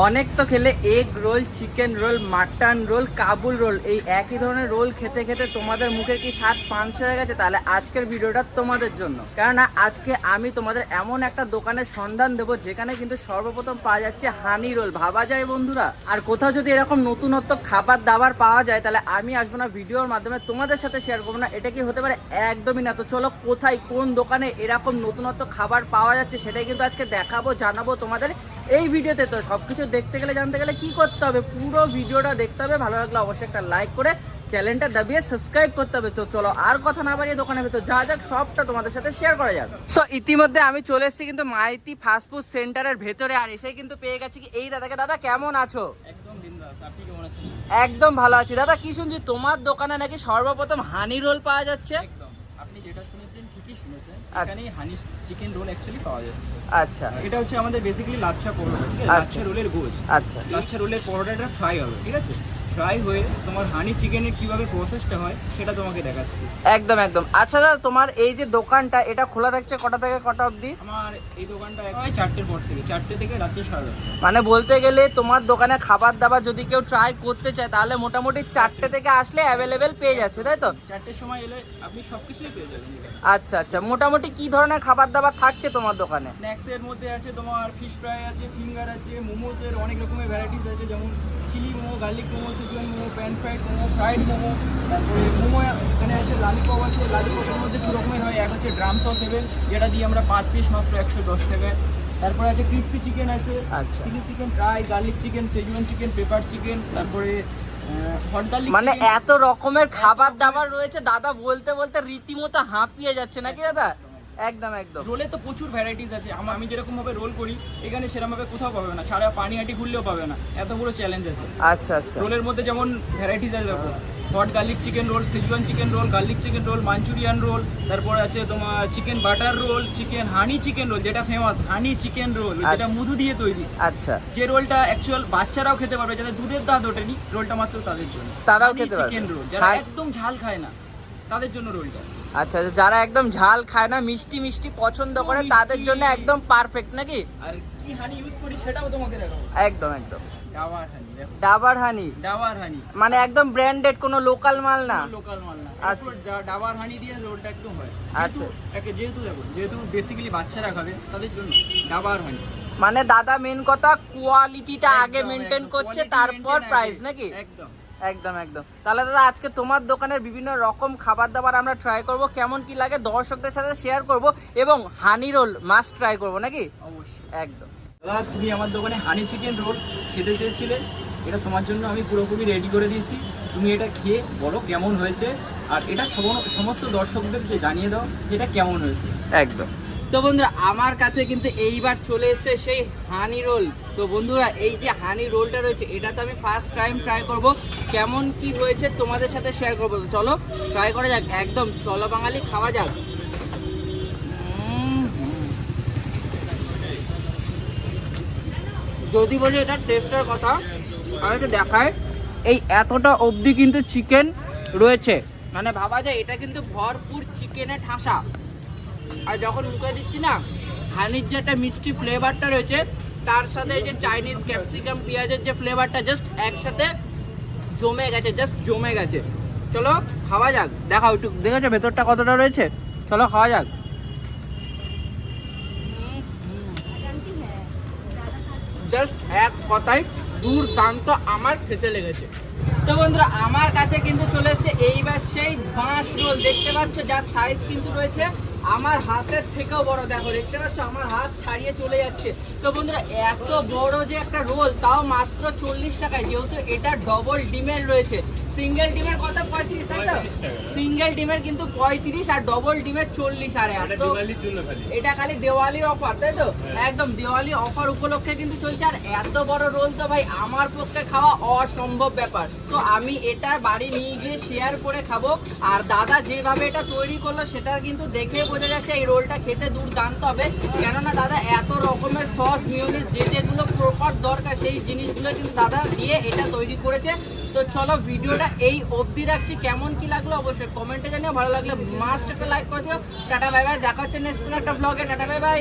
অনেক তো খেলে egg roll chicken roll mutton roll Kabul roll এই একই ধরনের রোল খেতে খেতে তোমাদের মুখের কি স্বাদ পাঁচ হয়ে গেছে? তাহলে আজকের ভিডিওটা তোমাদের জন্য। কেননা আজকে আমি তোমাদের এমন একটা দোকানের সন্ধান দেবো, যেখানে কিন্তু সর্বপ্রথম পাওয়া যাচ্ছে হানি রোল ভাবা যায় বন্ধুরা? আর কোথাও যদি এরকম নতুনত্ব খাবার দাবার পাওয়া যায়, তাহলে আমি আসব না ভিডিওর মাধ্যমে তোমাদের সাথে শেয়ার করব না। এটা কি হতে পারে? একদমই না। তো চলো, কোথায় কোন দোকানে এরকম নতুনত্ব খাবার পাওয়া যাচ্ছে, সেটাই কিন্তু আজকে দেখাবো, জানাব তোমাদের। এই ভিডিওতে তো সবকিছু দেখতে গেলে জানতে গেলে কি করতে হবে? পুরো ভিডিওটা দেখতে হবে। ভালো লাগলে অবশ্যই একটা লাইক করে চ্যানেলটা দাবিয়ে সাবস্ক্রাইব করতে হবে। তো চলো আর কথা না বাড়িয়ে দোকানের ভিতর যা যাক সবটা তোমাদের সাথে শেয়ার করা যাবে সো ইতিমধ্যে আমি চলে এসেছি কিন্তু মাইতি ফাস্টফুড সেন্টারের ভেতরে আর এসে কিন্তু পেয়ে গেছি কি? এই দাদাকে দাদা কেমন আছো? একদম বিন্দাস। আপনি কেমন আছেন? একদম ভালো আছি। দাদা কি শুনছি? তোমার দোকানে নাকি সর্বপ্রথম হানি রোল পাওয়া যাচ্ছে? একদম। আপনি যেটা আচ্ছা। হানি চিকেন রোল অ্যাকচুয়ালি পাওয়া যাচ্ছে। আচ্ছা। এটা হচ্ছে আমাদের বেসিক্যালি লাচ্ছা পরোটা ঠিক আছে? আচ্ছা। লাচ্ছা রোলের গোজ আচ্ছা। লাচ্ছা রোলের পরোটাটা ফ্রাই হবে ঠিক আছে? ফ্রাই হয়ে তোমার হানি চিকেনের কীভাবে প্রসেসটা হয় সেটা তোমাকে দেখাচ্ছি। একদম একদম। আচ্ছা দাদা তোমার এই যে দোকানটা এটা খোলা থাকছে কটা থেকে কটা অবধি? আমার এই দোকানটা হয় চারটের পর থেকে চারটে থেকে রাত্রি সাড়ে দশটা। মানে বলতে গেলে তোমার দোকানে খাবার দাবার যদি কেউ ট্রাই করতে চায় তাহলে মোটামুটি চারটে থেকে আসলে অ্যাভেলেবেল পেয়ে যাচ্ছে তাই তো? চারটের সময় এলে আপনি সব কিছুই পেয়ে যাবেন আচ্ছা আচ্ছা। মোটামুটি কি ধরনের খাবার দাবার থাকছে তোমার দোকানে? স্ন্যাক্সের মধ্যে আছে তোমার ফিশ ফ্রাই আছে ফিঙ্গার আছে মোমোজের অনেক রকমের ভ্যারাইটিস আছে যেমন chilli momo garlic momo schezwan momo pan fried momo fried momo তারপরে মোমো এখানে আছে লালিপপ আছে। লালিপপের মধ্যে দু রকমের হয়। এক হচ্ছে ড্রাম সস দেবেন যেটা দিয়ে আমরা পাঁচ পিস মাত্র একশো দশ টাকায়। তারপরে আছে ক্রিসপি চিকেন আছে। আচ্ছা। Chilli chicken fry garlic chicken schezwan chicken pepper chicken তারপরে মানে এত রকমের খাবার দাবার রয়েছে দাদা বলতে বলতে রীতিমতো হাঁপিয়ে যাচ্ছে নাকি দাদা? একদম একদম। রোলে তো প্রচুর ভ্যারাইটিস আছে। আমি যেরকম ভাবে রোল করি এখানে সেরকম ভাবে কোথাও পাবে না। সারা পানিহাটি ঘুরলেও পাবে না। এত বড় চ্যালেঞ্জ আছে। আচ্ছা আচ্ছা। রোলের মধ্যে যেমন ভ্যারাইটিস আছে দেখো hot garlic chicken roll schezwan chicken roll garlic chicken roll manchurian roll তারপরে আছে তোমার chicken butter roll chicken honey chicken roll যেটা ফেমাস হানি চিকেন রোল যেটা। মধু দিয়ে তৈরি। আচ্ছা। যে রোলটা অ্যাকচুয়াল বাচ্চারাও খেতে পারবে যাদের দুধের দাঁত ওঠেনি রোলটা মাত্র তাদের জন্য। তারাও খেতে পারবে। চিকেন রোল যারা একদম ঝাল খায় না। তাদের জন্য রোলটা। আচ্ছা আচ্ছা, যারা একদম ঝাল খায় না মিষ্টি মিষ্টি পছন্দ করে তাদের জন্য একদম পারফেক্ট নাকি? আর কি হানি ইউজ করি সেটাও তোমাকে দেখাবো। একদম একদম। ডাবার হানি ডাবার হানি ডাবার হানি মানে একদম ব্র্যান্ডেড কোনো লোকাল মাল না? লোকাল মাল না। আচ্ছা। ডাবার হানি দিয়ে রোলটা একদম হয়। আচ্ছা। যেহেতু দেখো যেহেতু বেসিক্যালি বাচ্চারা খাবে তাদের জন্য ডাবার হানি মানে দাদা মেন কথা কোয়ালিটিটা আগে মেনটেন করছে তারপর প্রাইস নাকি? একদম। একদম একদম। তাহলে দাদা আজকে তোমার দোকানের বিভিন্ন রকম খাবার দাবার আমরা ট্রাই করব কেমন কি লাগে দর্শকদের সাথে শেয়ার করব এবং হানি রোল মাস্ট ট্রাই করব নাকি? অবশ্যই। একদম। দাদা তুমি আমার দোকানে হানি চিকেন রোল খেতে চেয়েছিলে এটা তোমার জন্য আমি পুরোপুরি রেডি করে দিয়েছি। তুমি এটা খেয়ে বলো কেমন হয়েছে আর এটা সমস্ত দর্শকদেরকে জানিয়ে দাও এটা কেমন হয়েছে। একদম। তো বন্ধুরা, আমার কাছে কিন্তু এইবার চলে এসেছে সেই হানি রোল তো বন্ধুরা, এই যে হানি রোলটা রয়েছে, এটা তো আমি ফার্স্ট টাইম ট্রাই করব। কেমন কি হয়েছে তোমাদের সাথে শেয়ার করব। তো চলো ট্রাই করা যাক, একদম চলো বাঙালি, খাওয়া যাক। যদি বলি এটা টেস্টের কথা আমি একটু দেখায়, এই এতটা অবধি কিন্তু চিকেন রয়েছে। মানে ভাবা যায়, এটা কিন্তু ভরপুর চিকেনে ঠাসা। আর যখন মুখে দিচ্ছি না হানির যে একটা মিষ্টি ফ্লেভারটা রয়েছে, তার সাথে এই যে চাইনিজ ক্যাপসিকাম পেঁয়াজের যে ফ্লেভারটা জাস্ট একসাথে জমে গেছে জাস্ট জমে গেছে। চলো, খাওয়া যাক। দেখাও একটু। দেখেছ ভেতরটা কতটা রয়েছে? চলো, খাওয়া যাক। জাস্ট এক কথায় দুর্দান্ত আমার খেতে লেগেছে। তো বন্ধুরা, আমার কাছে কিন্তু চলে এসেছে এইবার সেই বাঁশ রোল। দেখতে পাচ্ছ, যার সাইজ কিন্তু রয়েছে আমার হাতের থেকেও বড়, দেখো, দেখতে পাচ্ছ? আমার হাত ছাড়িয়ে চলে যাচ্ছে। তো বন্ধুরা, এত বড় যে একটা রোল, তাও মাত্র চল্লিশ টাকায়। যেহেতু এটা ডবল ডিমের রয়েছে সিঙ্গেল ডিমের কত? পঁয়ত্রিশ তাই তো? সিঙ্গেল ডিমের কিন্তু পঁয়ত্রিশ আর ডবল ডিমের চল্লিশ আর এত এটা খালি দেওয়ালির অফার তাই তো? একদম দেওয়ালি অফার উপলক্ষে কিন্তু চলছে। আর এত বড় রোল তো ভাই আমার পক্ষে খাওয়া অসম্ভব ব্যাপার। তো আমি এটা বাড়ি নিয়ে গিয়ে শেয়ার করে খাব। আর দাদা যেভাবে এটা তৈরি করল সেটা কিন্তু দেখে বোঝা যাচ্ছে এই রোলটা খেতে দুর্দান্ত হবে। কেননা দাদা এত রকমের সস মিউনিস যে যেগুলো প্রপার দরকার সেই জিনিসগুলো কিন্তু দাদা দিয়ে এটা তৈরি করেছে। তো চলো ভিডিওটা এই অবধি রাখছি। কেমন কি লাগল অবশ্যই কমেন্টে জানিও। ভালো লাগলে মাস্ট একটা লাইক করে দিও। টাটা বাই বাই দেখা হচ্ছে নেক্সট একটা ব্লগে টাটা বাই বাই